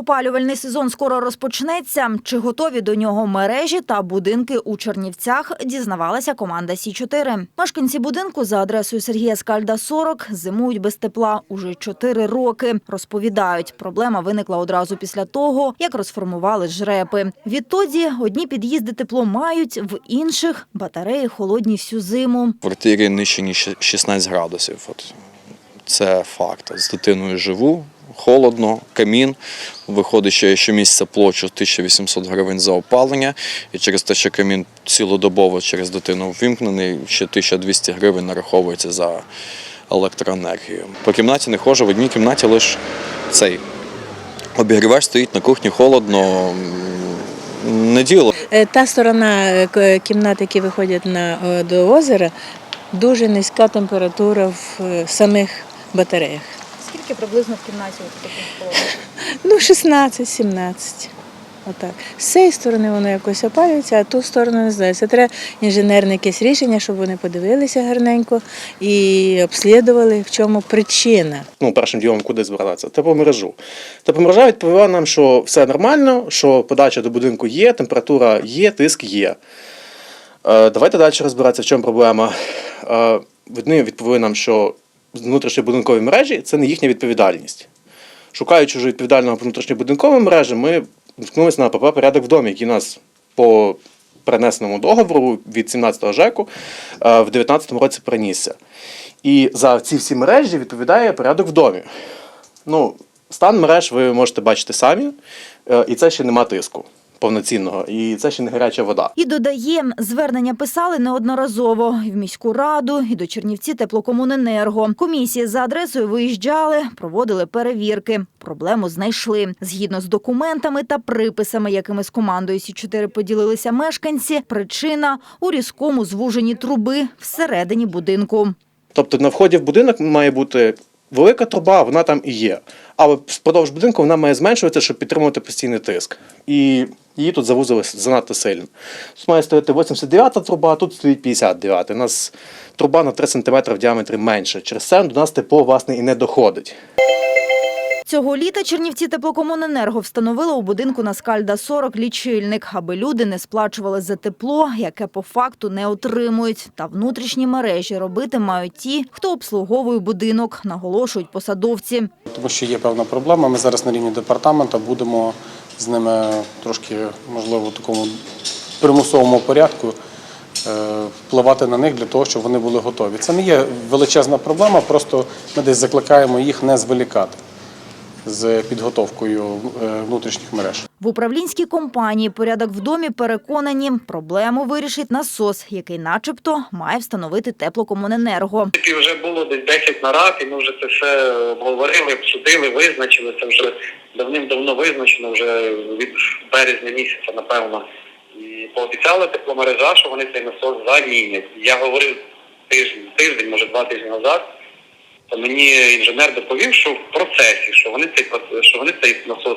Опалювальний сезон скоро розпочнеться. Чи готові до нього мережі та будинки у Чернівцях? Дізнавалася команда Сі 4 Мешканці будинку за адресою Сергія Скальда 40 зимують без тепла уже 4 роки. Розповідають, проблема виникла одразу після того, як розформували жрепи. Відтоді одні під'їзди тепло мають, в інших батареї холодні всю зиму. В квартирі нижче ніж 16 градусів. От. Це факт. З дитиною живу, холодно, камін. Виходить, що я щомісяця плачу 1800 гривень за опалення, і через те, що камін цілодобово через дитину ввімкнений, ще 1200 гривень нараховується за електроенергію. По кімнаті не ходжу, в одній кімнаті лише цей обігрівач стоїть на кухні холодно. Не діло. Е, Та сторона е, кімнат, які виходять на, е, до озера, дуже низька температура в самих батареях. Скільки приблизно в кімнаті таких холодно? Ну, 16-17. Отак. З цієї сторони воно якось опалюється, а ту сторону не знаю. Це треба інженерне якесь рішення, щоб вони подивилися гарненько і обслідували, в чому причина. ну, першим ділом куди звертатися? Тепломережу. Тепломережа відповіла нам, що все нормально, що подача до будинку є, температура є, тиск є. Е, давайте далі розбиратися, в чому проблема. Е, вони відповіли нам, що внутрішньобудинкові мережі це не їхня відповідальність. Шукаючи вже відповідального по внутрішньобудинковій мережі, ми наткнулися на ПП порядок в домі, який нас по перенесеному договору від 17-го ЖЕКу е, в 2019 році принісся. І за ці всі мережі відповідає порядок в домі. Ну, стан мереж ви можете бачити самі, е, і це ще нема тиску повноцінного, і це ще не гаряча вода. І додає, звернення писали неодноразово і в міську раду, і до Чернівці теплокомуненерго. Комісії за адресою виїжджали, проводили перевірки. Проблему знайшли. Згідно з документами та приписами, якими з командою Сі 4 поділилися мешканці. Причина у різкому звуженні труби всередині будинку. Тобто на вході в будинок має бути велика труба, вона там і є. Але впродовж будинку вона має зменшуватися, щоб підтримувати постійний тиск. І її тут завузили занадто сильно. Тут має стояти 89 труба, а тут стоїть 59. У нас труба на 3 см в діаметрі менше. Через це до нас тепло, власне, і не доходить. Цього літа Чернівці теплокомуненерго встановили у будинку на Скальда 40 лічильник, аби люди не сплачували за тепло, яке по факту не отримують. Та внутрішні мережі робити мають ті, хто обслуговує будинок, наголошують посадовці. Тому що є певна проблема. Ми зараз на рівні департаменту будемо з ними трошки, можливо, в такому примусовому порядку е, впливати на них для того, щоб вони були готові. Це не є величезна проблема, просто ми десь закликаємо їх не зволікати з підготовкою е, внутрішніх мереж. В управлінській компанії «Порядок в домі» переконані, проблему вирішить насос, який начебто має встановити теплокомуненерго. принципі, вже було десь 10 нарад, і ми вже це все обговорили, обсудили, визначили. Це вже давним-давно визначено, вже від березня місяця, напевно. І пообіцяли тепломережа, що вони цей насос замінять. Я говорив тиждень, тиждень, може два тижні назад. Мені інженер доповів, що в процесі, що вони цей що вони цей насос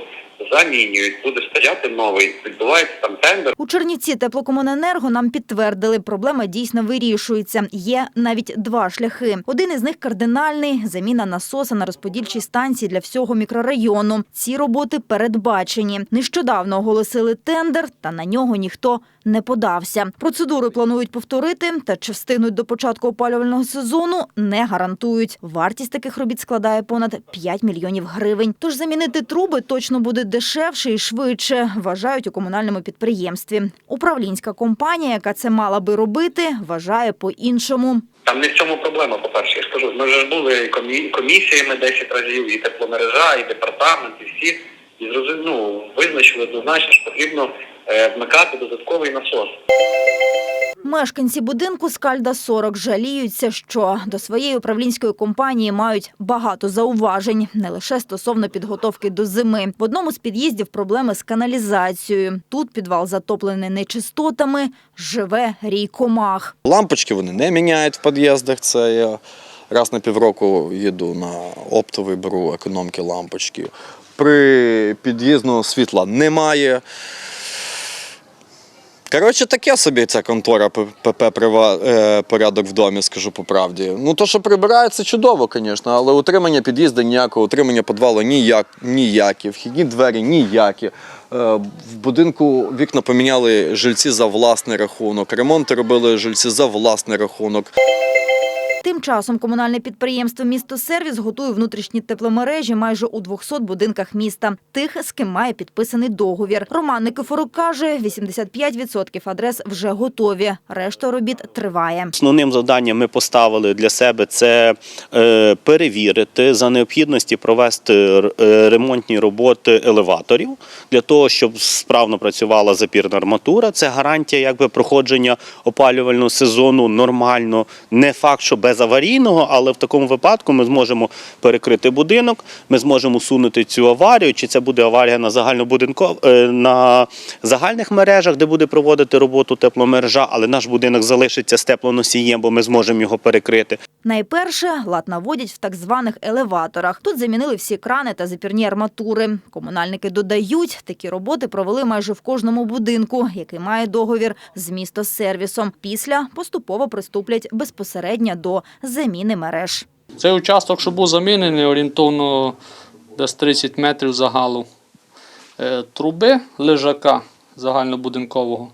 замінюють, буде стояти новий, відбувається там тендер. У Чернівці теплокомуненерго нам підтвердили, проблема дійсно вирішується. Є навіть два шляхи. Один із них кардинальний – заміна насоса на розподільчій станції для всього мікрорайону. Ці роботи передбачені. Нещодавно оголосили тендер, та на нього ніхто не подався. Процедуру планують повторити, та чи встигнуть до початку опалювального сезону, не гарантують. Вартість таких робіт складає понад 5 мільйонів гривень. Тож замінити труби точно буде дешевше і швидше, вважають у комунальному підприємстві. Управлінська компанія, яка це мала би робити, вважає по-іншому. Там не в цьому проблема, по-перше, я ж кажу. Ми вже були комі- комісіями 10 разів, і тепломережа, і департамент, і всі. І ну, визначили однозначно, що потрібно вмикати додатковий насос. Мешканці будинку Скальда 40 жаліються, що до своєї управлінської компанії мають багато зауважень, не лише стосовно підготовки до зими. В одному з під'їздів проблеми з каналізацією. Тут підвал затоплений нечистотами, живе рій комах. Лампочки вони не міняють в під'їздах. Це я раз на півроку їду на оптовий, беру економки лампочки. При під'їзного світла немає. Коротше, таке собі ця контора ПП «Прива- е, порядок в домі, скажу по правді. Ну, то, що прибирається, чудово, звісно, але утримання під'їзду ніякого, утримання підвалу ніяк, ніякі, вхідні двері ніякі. Е, В будинку вікна поміняли жильці за власний рахунок, ремонти робили жильці за власний рахунок. Тим часом комунальне підприємство «Місто Сервіс» готує внутрішні тепломережі майже у 200 будинках міста. Тих, з ким має підписаний договір. Роман Никифорук каже, 85% адрес вже готові. Решта робіт триває. Основним завданням ми поставили для себе це е, перевірити за необхідності провести е, ремонтні роботи елеваторів для того, щоб справно працювала запірна арматура. Це гарантія якби проходження опалювального сезону нормально. Не факт, що без аварійного, але в такому випадку ми зможемо перекрити будинок, ми зможемо усунути цю аварію. Чи це буде аварія на загальнобудинков е, на загальних мережах, де буде проводити роботу тепломережа, але наш будинок залишиться з теплоносієм, бо ми зможемо його перекрити. Найперше лад наводять в так званих елеваторах. Тут замінили всі крани та запірні арматури. Комунальники додають, такі роботи провели майже в кожному будинку, який має договір з місто сервісом. Після поступово приступлять безпосередньо до заміни мереж. Цей участок, що був замінений, орієнтовно десь 30 метрів загалу е, труби лежака загальнобудинкового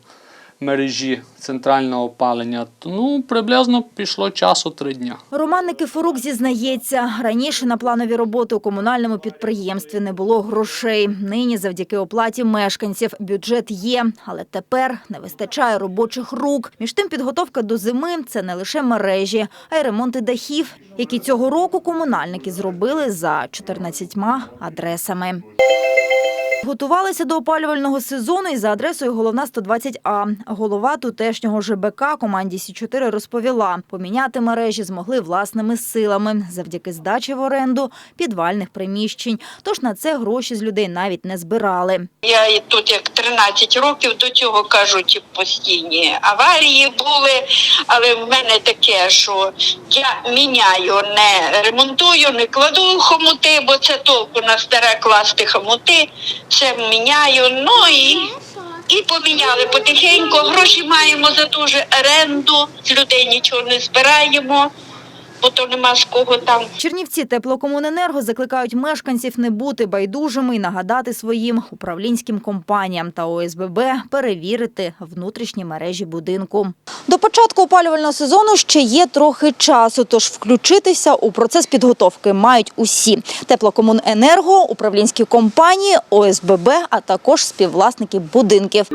мережі центрального опалення. Ну, приблизно пішло часу три дня. Роман Никифорук зізнається, раніше на планові роботи у комунальному підприємстві не було грошей. Нині завдяки оплаті мешканців бюджет є, але тепер не вистачає робочих рук. Між тим підготовка до зими – це не лише мережі, а й ремонти дахів, які цього року комунальники зробили за 14 адресами. Готувалися до опалювального сезону і за адресою головна 120А. Голова тутешнього ЖБК команді Сі-4 розповіла, поміняти мережі змогли власними силами завдяки здачі в оренду підвальних приміщень. Тож на це гроші з людей навіть не збирали. Я тут як 13 років до цього кажуть постійні аварії були, але в мене таке, що я міняю, не ремонтую, не кладу хомути, бо це толку на старе класти хомути. Все міняю. Ну і, і поміняли потихеньку. Гроші маємо за ту ж оренду, з людей нічого не збираємо, бо то нема з кого там Чернівці теплокомуненерго закликають мешканців не бути байдужими і нагадати своїм управлінським компаніям та ОСББ перевірити внутрішні мережі будинку. До початку опалювального сезону ще є трохи часу, тож включитися у процес підготовки мають усі – теплокомуненерго, управлінські компанії, ОСББ, а також співвласники будинків.